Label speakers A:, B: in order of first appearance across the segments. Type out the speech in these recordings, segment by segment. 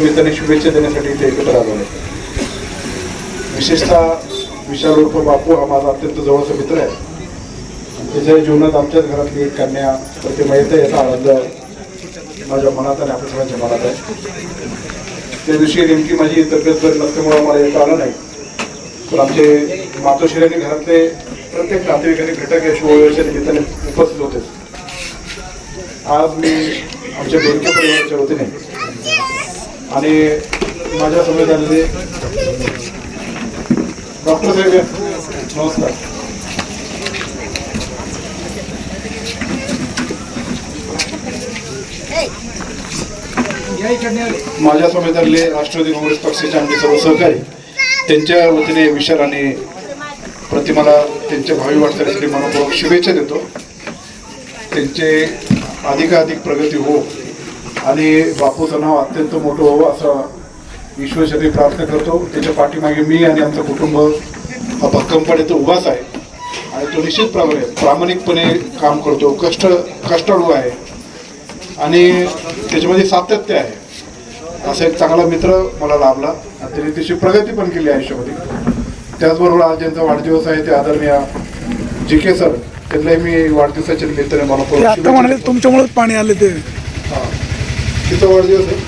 A: निमित्ताने शुभेच्छा देण्यासाठी इथे एकत्र आलो आहे. विशेषतः विशाल उर्फ बापू हा माझा अत्यंत जवळचा मित्र आहे. त्याच्या जीवनात आमच्याच घरातली एक कन्या प्रतिमा येते याचा आनंद माझ्या मनात आणि आपल्या सगळ्यांच्या मनात आहे. त्या दिवशी नेमकी माझी तब्येत बरी नसल्यामुळं मला येता आलं नाही. पण आमचे मातोश्रीने घरातले प्रत्येक नातेवाईकांनी घटक या शिवोळीच्या निमित्ताने उपस्थित होते. आज मी आमच्या दोनच्या परिवाराच्या वतीने आणि माझ्यासमोर आलेले डॉक्टर साहेब नमस्कार. माझ्या समेत आलेले राष्ट्रवादी काँग्रेस पक्षाचे आमचे सर्व सहकारी त्यांच्या वतीने विचार आणि प्रतिमाला त्यांच्या भावी वाटचालीसाठी मनपूर्वक शुभेच्छा देतो. त्यांचे अधिकाधिक प्रगती हो. आणि बापूचं नाव अत्यंत मोठं हो असं ईश्वरचरणी प्रार्थना करतो. त्याच्या पाठीमागे मी आणि आमचं कुटुंब हा भक्कमपणे तो उभाच आहे आणि तो निश्चितप्रमाणे प्रामाणिकपणे काम करतो. कष्ट कष्टाळू आहे. आणि त्याच्यामध्ये सातत्य आहे. असा एक चांगला मित्र मला लाभला. आणि त्याने त्याची प्रगती पण केली आयुष्यामध्ये. त्याचबरोबर आज ज्यांचा वाढदिवस आहे ते आदरणीय जी के सर त्यांनाही मी वाढदिवसाच्या निमित्ताने मला
B: ते आता म्हणाले तुमच्यामुळेच पाणी आले ते.
A: तिचा वाढदिवस आहे?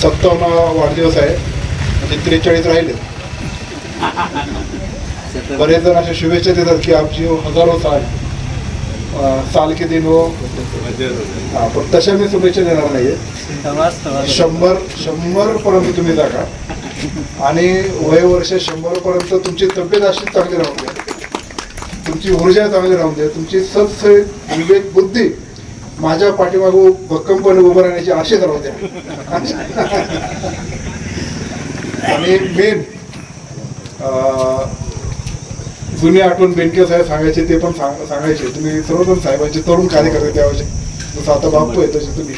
A: सत्तावन्न वाढदिवस आहे. म्हणजे त्रेचाळीस राहिले. बरेच जण अशा शुभेच्छा देतात की आमची हजारो साल साल के दिन हो. पण तशा मी शुभेच्छा देणार नाहीये. शंभर शंभर पर्यंत तुम्ही जागा. आणि वय वर्ष शंभर पर्यंत तुमची तब्येत अशी चांगली राहून द्या. तुमची ऊर्जा चांगली राहून द्या. तुमची सत्सय विवेक बुद्धी माझ्या पाठीमागं भक्कमपणे उभं राहण्याची आशेच राहू द्या. आणि मेन जुनी आठवण बेनके साहेब सांगायचे ते पण सांग सांगायचे. तुम्ही सर्वजण साहेबांचे तरुण कार्यकर्ते त्यावेळेचे. जसं आता बापू आहे तसे तुम्ही.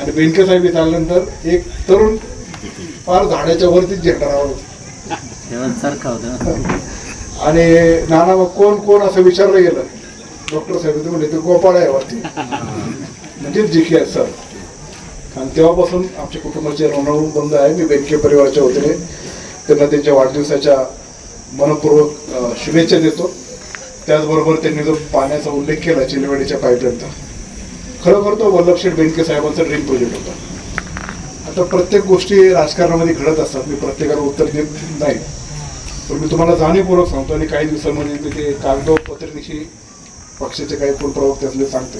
A: आणि बेनके साहेब इथे आल्यानंतर एक तरुण फार झाडाच्या वरतीच झेंडा राहतो
C: सारखा होता.
A: आणि नाना मग कोण कोण असं विचारलं गेलं? डॉक्टर साहेब ते म्हणले ते गोपाळ आहे वरती. म्हणजे जी के सर. आणि तेव्हापासून आमच्या कुटुंबाचे ऋण बंद आहे. मी बेनके परिवाराच्या वतीने त्यांना त्यांच्या वाढदिवसाच्या मनपूर्वक शुभेच्छा देतो. त्याचबरोबर त्यांनी जो पाण्याचा उल्लेख केला चिलवाडीच्या पाईपलाईनचा खरोखर तो वल्लभशेठ बेनके साहेबांचा ड्रीम प्रोजेक्ट होता. आता प्रत्येक गोष्टी राजकारणामध्ये घडत असतात. मी प्रत्येकाला उत्तर देत नाही. पण मी तुम्हाला जाणीवपूर्वक सांगतो आणि काही दिवसांमध्ये मी ते कागदोपत्रिकेशी पक्षाचे काही प्रवक्ते असले सांगते.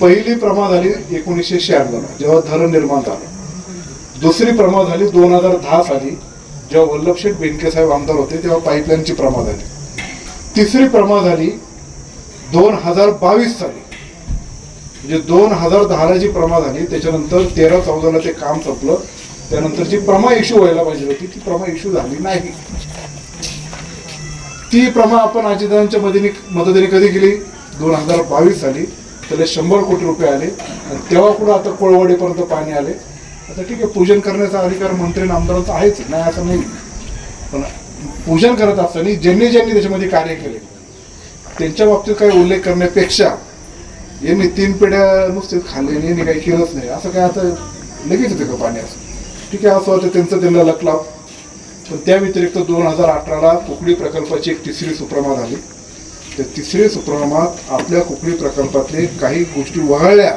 A: पहिली प्रमा झाली एकोणीसशे शहाण्णवला जेव्हा धरण निर्माण झालं. दुसरी प्रमा झाली दोन हजार दहा साली जेव्हा वल्लभशेठ बेनके साहेब आमदार होते तेव्हा पाईपलाईनची प्रमा झाली. तिसरी प्रमा झाली दोन हजार बावीस साली. म्हणजे दोन हजार दहाला जी प्रमा झाली त्याच्यानंतर तेरा चौदाला ते काम संपलं. त्यानंतर जी प्रमा इश्यू व्हायला पाहिजे होती ती प्रमा इश्यू झाली नाही. ती प्रमा आपण अजितांच्या मदतीने मदतीने कधी केली? दोन हजार बावीस साली. त्याला शंभर कोटी रुपये आले. आणि तेव्हा कुठं आता कोळवाडीपर्यंत पाणी आले. आता ठीक आहे पूजन करण्याचा अधिकार मंत्री आणि आमदारांचा आहेच. नाही असं नाही. पण पूजन करत असताना ज्यांनी ज्यांनी त्याच्यामध्ये कार्य केले त्यांच्या बाबतीत काही उल्लेख करण्यापेक्षा यांनी तीन पिढ्या नुसते खाल्ले यांनी काही केलंच नाही. असं काय आता लगेच येते का पाणी असं? ठीक आहे असं वाटतं त्यांचं त्यांना लकलाव पण त्या व्यतिरिक्त दोन हजार अठराला कुकडी प्रकल्पाची एक तिसरी सुप्रमा झाली त्या तिसरी सुप्रमात आपल्या कुकडी प्रकल्पातले काही गोष्टी वगळल्या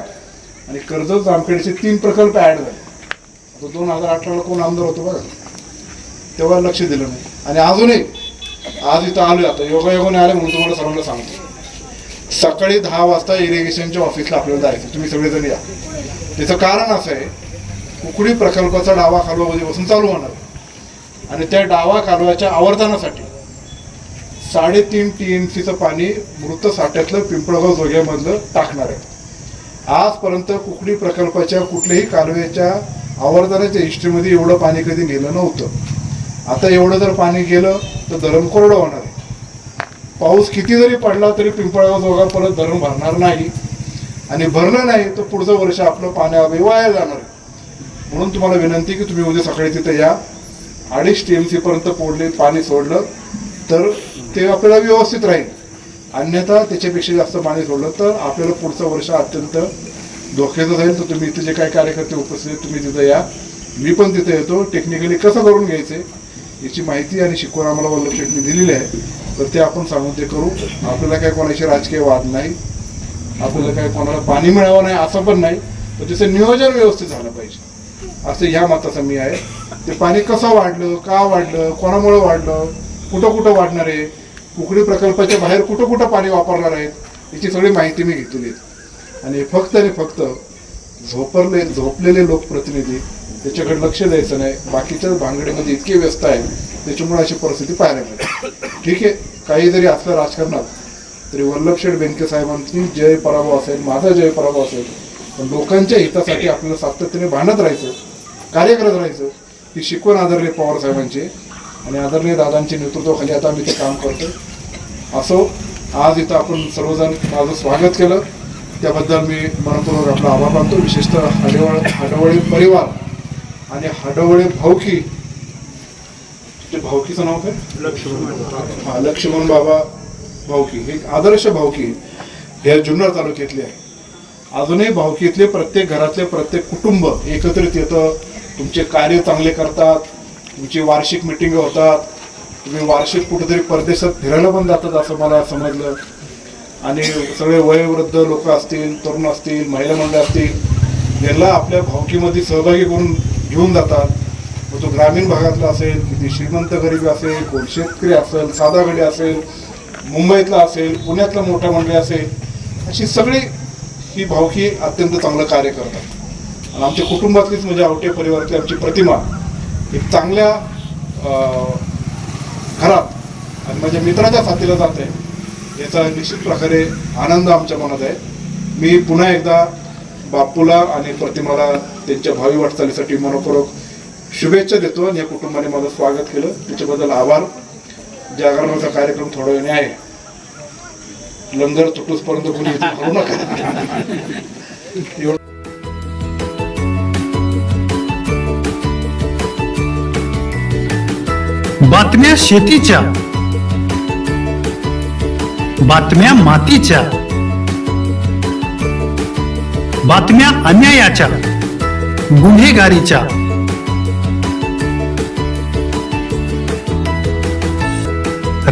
A: आणि कर्जत जामखेडचे तीन प्रकल्प ॲड झाले. आता दोन हजार अठराला कोण आमदार होतो बघा. तेव्हा लक्ष दिलं नाही. आणि अजूनही आज इथं आलो आता. योगायोगाने आले म्हणून तुम्हाला सर्वांना सांगतो. सकाळी दहा वाजता इरिगेशनच्या ऑफिसला आपल्याला जायचं. तुम्ही सगळेजण या. त्याचं कारण असं आहे कुकडी प्रकल्पाचा डावा कालवा उद्यापासून चालू होणार. आणि त्या डावा कालव्याच्या आवर्तनासाठी साडेतीन टी एम सीचं पाणी मृत साठ्यातलं पिंपळगाव जोग्यामधलं टाकणार आहे. आजपर्यंत कुकडी प्रकल्पाच्या कुठल्याही कालव्याच्या आवर्तनाच्या हिस्ट्रीमध्ये एवढं पाणी कधी गेलं नव्हतं. आता एवढं जर पाणी गेलं तर धरण कोरडं होणार आहे. पाऊस किती जरी पडला तरी पिंपळगाव जोगा परत धरण भरणार नाही. आणि भरलं नाही तर पुढचं वर्ष आपलं पाण्याअभावी वाया जाणार आहे. म्हणून तुम्हाला विनंती की तुम्ही उद्या सकाळी तिथे या. अडीच टी एम सी पर्यंत पोडले पाणी सोडलं तर ते आपल्याला व्यवस्थित राहील. अन्यथा त्याच्यापेक्षा जास्त पाणी सोडलं तर आपल्याला पुढचं वर्ष अत्यंत धोक्याचं जाईल. तर तुम्ही इथे जे काही कार्यकर्ते उपस्थित आहेत तुम्ही तिथं या. मी पण तिथे येतो. टेक्निकली कसं करून घ्यायचे याची माहिती आणि शिकवण आम्हाला वल्लभ दिलेली आहे. तर ते आपण सांगून ते करू. आपल्याला काही कोणाशी राजकीय वाद नाही. आपल्याला काही कोणाला पाणी मिळावं नाही असं पण नाही. तर त्याचं नियोजन व्यवस्थित झालं पाहिजे. असं ह्या मताचा मी आहे. ते पाणी कसं वाढलं का वाढलं कोणामुळे वाढलं कुठं कुठं वाढणार आहे कुकडी प्रकल्पाच्या बाहेर कुठं कुठं पाणी वापरणार आहेत याची सगळी माहिती मी घेतलेली आणि फक्त आणि फक्त झोपरले झोपलेले लोकप्रतिनिधी त्याच्याकडे लक्ष द्यायचं नाही. बाकीच्या भांगडीमध्ये इतके व्यस्त आहेत त्याच्यामुळे अशी परिस्थिती पाहायला मिळते. ठीक आहे काही जरी असलं राजकारणात. तरी वल्लभ शेठ बेनके साहेबांची जय पराभव असेल माझा जय पराभव असेल. पण लोकांच्या हितासाठी आपल्याला सातत्याने भांडत राहायचं कार्य करत राहायचं. ही शिकवण आदरणीय पवार साहेबांची. आणि आदरणीय दादांच्या नेतृत्वाखाली आता आम्ही ते काम करतो असो आज इथं आपण सर्वजण माझं स्वागत केलं. त्याबद्दल मी मनपूर्वक आपला आभार मानतो. विशेषतः हडवळ हडवळे परिवार आणि हडवळे भाऊकी. भाऊकीचं नाव काय? हा लक्ष्मण बाबा भाऊकी. हे आदर्श भाऊकी हे जुन्नर तालुक्यातले आहे. अजूनही भावकीतले प्रत्येक घरातले प्रत्येक कुटुंब एकत्रित येतं. तुमचे कार्य चांगले करतात. तुमची वार्षिक मिटिंग होतात. तुम्ही वार्षिक कुठेतरी परदेशात फिरायला पण जातात असं मला समजलं. आणि सगळे वयोवृद्ध लोक असतील तरुण असतील महिला मंडळ असतील यांना आपल्या भावकीमध्ये सहभागी करून घेऊन जातात. मग तो ग्रामीण भागातला असेल किती श्रीमंत गरीब असेल कोण शेतकरी असेल साधागडी असेल मुंबईतला असेल पुण्यातला मोठा मंडळी असेल अशी सगळी ही भावकी अत्यंत चांगलं कार्य करतात. आणि आमच्या कुटुंबातलीच म्हणजे आवटे परिवारातली आमची प्रतिमा एक चांगल्या घरात आणि माझ्या मित्राच्या साथीला जाते. याचा निश्चित प्रकारे आनंद आमच्या मनात आहे. मी पुन्हा एकदा बापूला आणि प्रतिमाला त्यांच्या भावी वाटचालीसाठी मनपूर्वक शुभेच्छा देतो आणि या कुटुंबाने माझं स्वागत केलं. त्याच्याबद्दल आभार. जागरणाचा कार्यक्रम थोड्या वेळाने आहे. लंगर तुटूसपर्यंत कोणी करू नका. एवढं
C: बातम्या शेतीच्या. बातम्या मातीच्या. बातम्या अन्यायाच्या. गुन्हेगारीच्या.